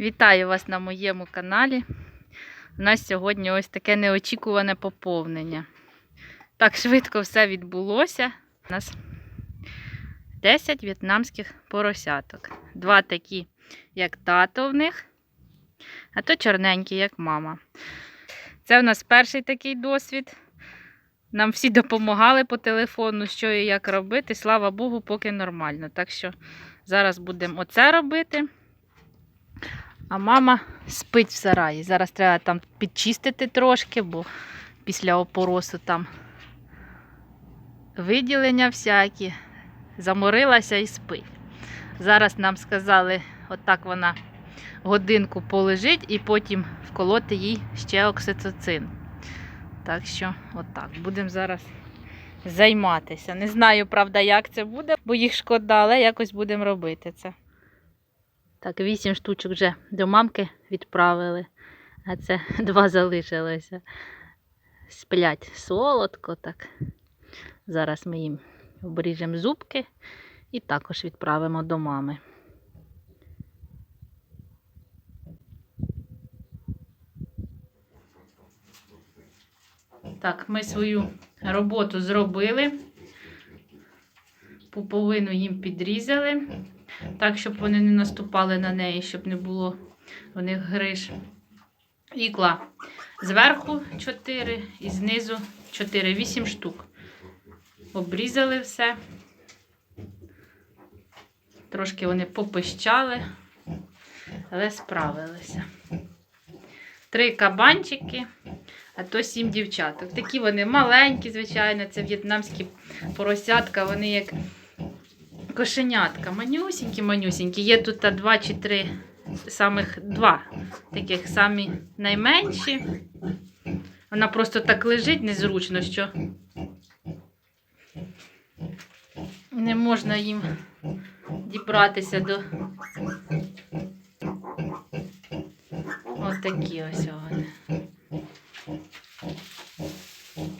Вітаю вас на моєму каналі. У нас сьогодні ось таке неочікуване поповнення. Так швидко все відбулося. У нас 10 в'єтнамських поросяток. Два такі, як тато в них, а то чорненькі, як мама. Це у нас перший такий досвід. Нам всі допомагали по телефону, що і як робити. Слава Богу, поки нормально. Так що зараз будемо оце робити. А мама спить в сараї. Зараз треба там підчистити трошки, бо після опоросу там виділення всякі. Заморилася і спить. Зараз нам сказали, отак вона годинку полежить і потім вколоти їй ще окситоцин. Так що, отак, будемо зараз займатися. Не знаю, правда, як це буде, бо їх шкода, але якось будемо робити це. Так, вісім штучок вже до мамки відправили, а це два залишилося. Сплять солодко так. Зараз ми їм обріжемо зубки і також відправимо до мами. Так, ми свою роботу зробили. Пуповину їм підрізали, так, щоб вони не наступали на неї, щоб не було у них гриж. Ікла зверху 4 і знизу 4, 8 штук. Обрізали все. Трошки вони попищали, але справилися. Три кабанчики, а то сім дівчаток. Такі вони маленькі, звичайно, це в'єтнамські поросятка, вони як кошенятка. Манюсінькі, манюсінькі. Є тут та два чи три самих два таких самі найменші. Вона просто так лежить незручно, що не можна їм дібратися до отакі ось вони.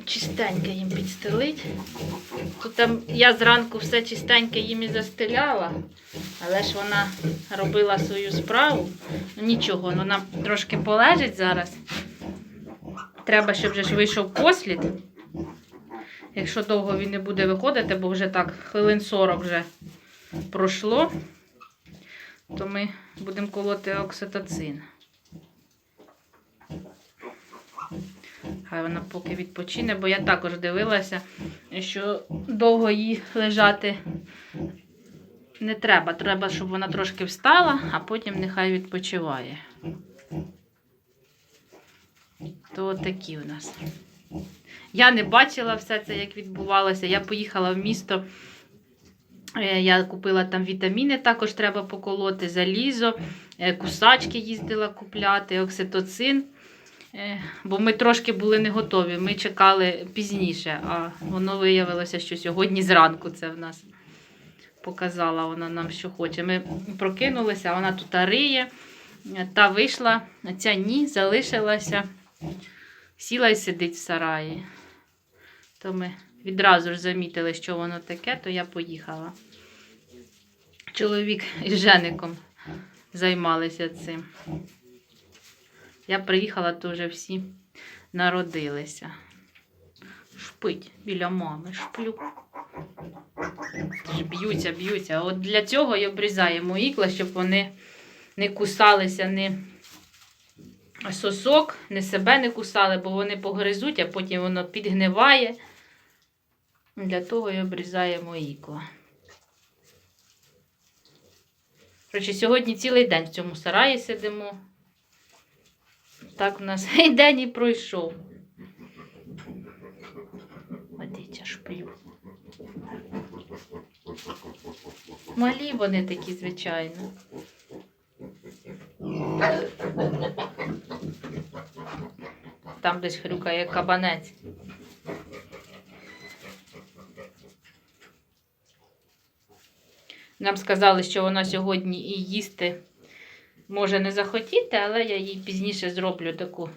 Чистенько їм підстелить. Тут там я зранку все чистенько їм і застеляла, але ж вона робила свою справу. Ну нічого, вона трошки полежить зараз. Треба, щоб вже ж вийшов послід. Якщо довго він не буде виходити, бо вже так хвилин 40 вже пройшло, то ми будемо колоти окситоцин. Хай вона поки відпочине, бо я також дивилася, що довго їй лежати не треба. Треба, щоб вона трошки встала, а потім нехай відпочиває. То такі у нас. Я не бачила все це, як відбувалося. Я поїхала в місто. Е, Я купила там вітаміни, також треба поколоти, залізо, е, кусачки їздила купляти, окситоцин. Е, Бо ми трошки були не готові. Ми чекали пізніше, а воно виявилося, що сьогодні зранку це в нас показала вона нам, що хоче. Ми прокинулися, вона тут риє, та вийшла, ця ні, залишилася, сіла і сидить в сараї. То ми відразу ж замітили, що воно таке, то я поїхала. Чоловік із Жеником займалися цим. Я приїхала, то вже всі народилися. Шпить біля мами, шплю. Б'ються, б'ються. От для цього і обрізаємо ікла, щоб вони не кусалися, не сосок, не себе не кусали, бо вони погризуть, а потім воно підгниває. Для того і обрізаємо ікла. Коротше, сьогодні цілий день в цьому сараї сидимо. Так у нас і день і пройшов. Водиця шплю. Малі вони такі, звичайно. Там десь хрюкає кабанець. Нам сказали, що вона сьогодні і їсти може не захотіти, але я їй пізніше зроблю таку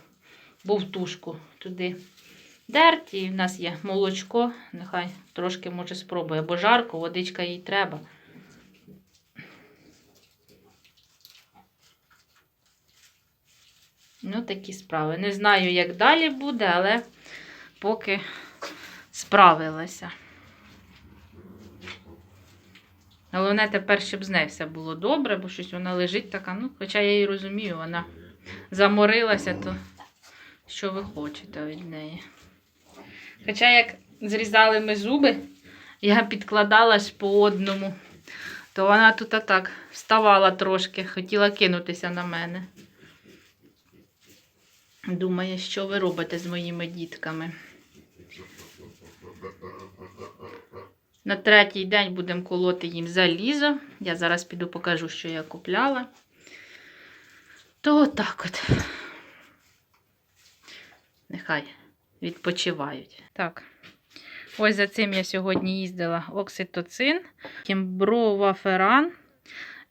бовтушку туди. Дерті, в нас є молочко, нехай трошки може спробує, бо жарко, водичка їй треба. Ну, такі справи. Не знаю, як далі буде, але поки справилася. Головне тепер, щоб з нею все було добре, бо щось вона лежить така. Ну, хоча я її розумію, вона заморилася, то що ви хочете від неї. Хоча, як зрізали ми зуби, я підкладала ж по одному, то вона тут так вставала трошки, хотіла кинутися на мене. Думає, що ви робите з моїми дітками. На третій день будемо колоти їм залізо. Я зараз піду покажу, що я купляла. То отак от. Нехай відпочивають. Так. Ось за цим я сьогодні їздила окситоцин, кімброваферан.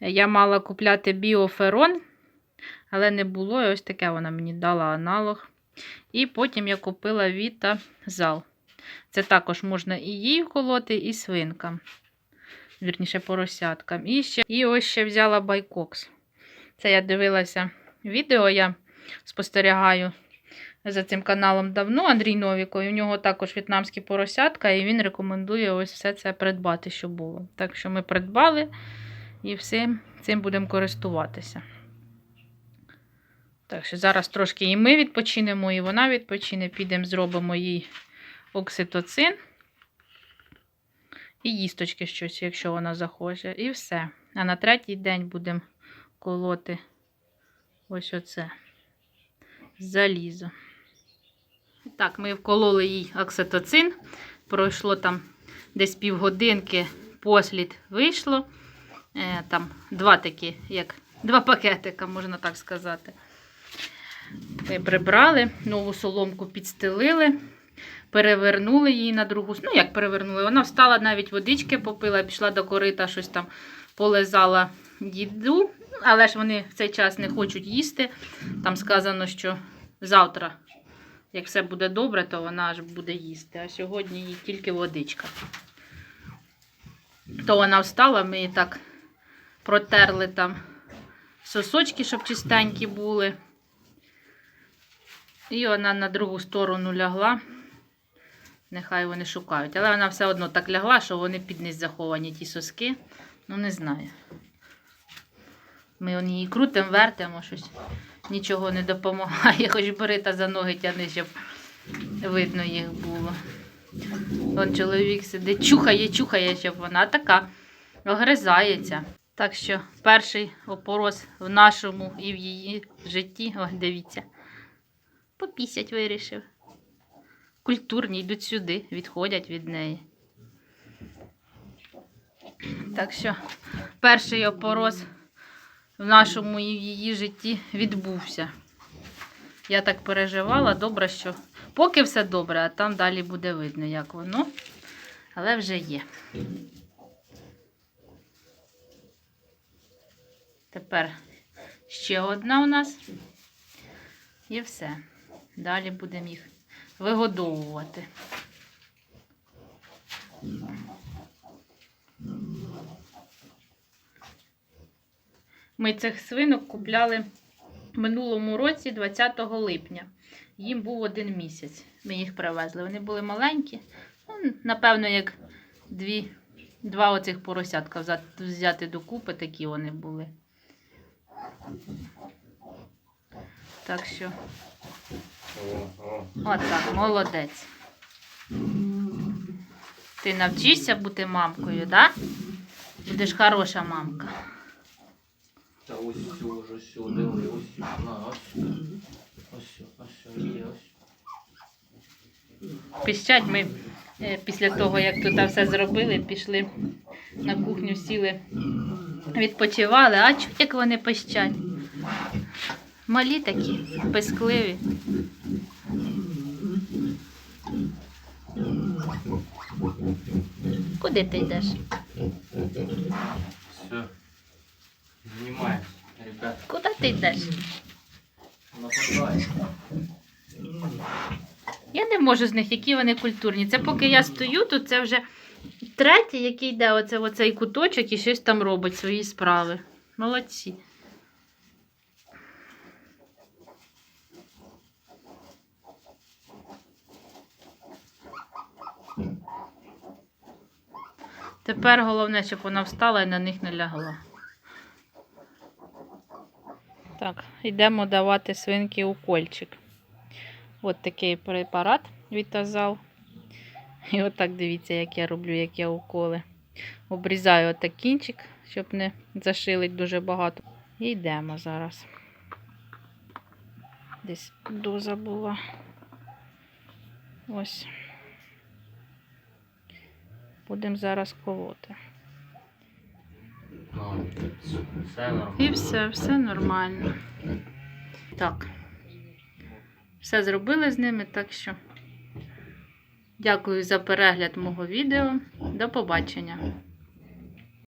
Я мала купляти біоферон, але не було. І ось таке вона мені дала аналог. І потім я купила Віта Зал. Це також можна і їй вколоти, і свинкам. Вірніше, поросяткам. І, ще, і ось ще взяла байкокс. Це я дивилася відео, я спостерігаю за цим каналом давно Андрій Новіков. У нього також в'єтнамські поросятка, і він рекомендує ось все це придбати, що було. Так що ми придбали і всім цим будемо користуватися. Так що зараз трошки і ми відпочинемо, і вона відпочине. Підемо, зробимо їй окситоцин. І їсточки щось, якщо вона захоче. І все. А на третій день будемо колоти ось оце залізо. Так, ми вкололи їй окситоцин. Пройшло там десь півгодинки, послід вийшло. Е, там два такі, як два пакетика, можна так сказати. Прибрали, нову соломку підстелили, перевернули її на другу. Ну, як перевернули? Вона встала, навіть водички попила, пішла до корита, щось там полезала діду. Але ж вони в цей час не хочуть їсти. Там сказано, що завтра, як все буде добре, то вона аж буде їсти. А сьогодні їй тільки водичка. То вона встала, ми її так протерли там сосочки, щоб чистенькі були. І вона на другу сторону лягла. Нехай вони шукають. Але вона все одно так лягла, що вони під низ заховані ті соски. Ну, не знаю. Ми її крутимо, вертимо щось. Нічого не допомагає. Хоч бери та за ноги тяни, щоб видно їх було. Вон чоловік сидить, чухає, чухає, щоб вона така огризається. Так що перший опорос в нашому і в її житті, ось дивіться, попісять вирішив. Культурні йдуть сюди, відходять від неї. Так що перший опорос в нашому і в її житті відбувся. Я так переживала, добре, що поки все добре, а там далі буде видно, як воно. Але вже є. Тепер ще одна у нас. І все. Далі будемо їх вигодовувати. Ми цих свинок купляли в минулому році, 20 липня. Їм був один місяць. Ми їх привезли. Вони були маленькі. Ну, напевно, як дві, два оцих поросятка взяти, докупи, такі вони були. Так що, отак, молодець. Ти навчишся бути мамкою, так? Да? Будеш хороша мамка. Та ось вже ось на, ось. Ось ось є, ось. Піщать ми е, після того, як тут все зробили, пішли на кухню, сіли, відпочивали. А чуть як вони пищать. Малі такі, пискливі. Куди ти йдеш? Все. Знімаємо, ребят. Куди ти йдеш? Я не можу з них, які вони культурні. Це поки я стою, тут це вже третій, який йде оце, оцей куточок і щось там робить свої справи. Молодці. Тепер головне, щоб вона встала і на них не лягла. Так, йдемо давати свинки укольчик. От такий препарат від Азал. І отак дивіться, як я роблю, як я уколи. Обрізаю отак кінчик, щоб не зашилить дуже багато. І йдемо зараз. Десь доза була. Ось. Будемо зараз колоти. Все нормально. І все, все нормально. Так. Все зробили з ними, так що. Дякую за перегляд мого відео. До побачення.